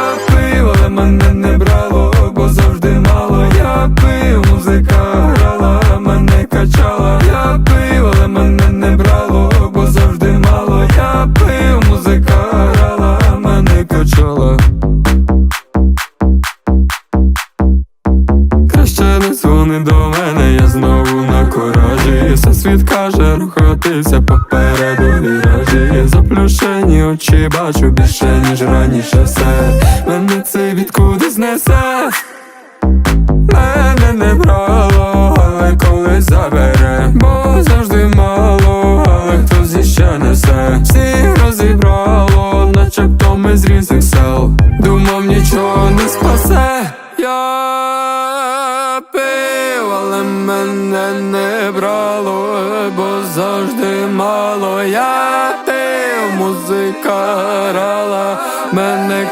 Я пив, але мене не брало, бо завжди мало. Я пив, музика грала, мене качала. Я пив, але мене не брало, бо завжди мало. Я пив, музика грала, мене качала. Краще не дзвони до мене, я знову на коражі Все світ каже рухатися попереду віражі Заплющені очі бачу більше, ніж раніше все знесе Мене не брало, але колись забере Бо завжди мало, але хтось іще несе. Всіх розібрало, начебто ми з різних сел. Думав нічого не спасе. Я пив, але мене не брало, бо завжди мало. Я пив, музика грала, мене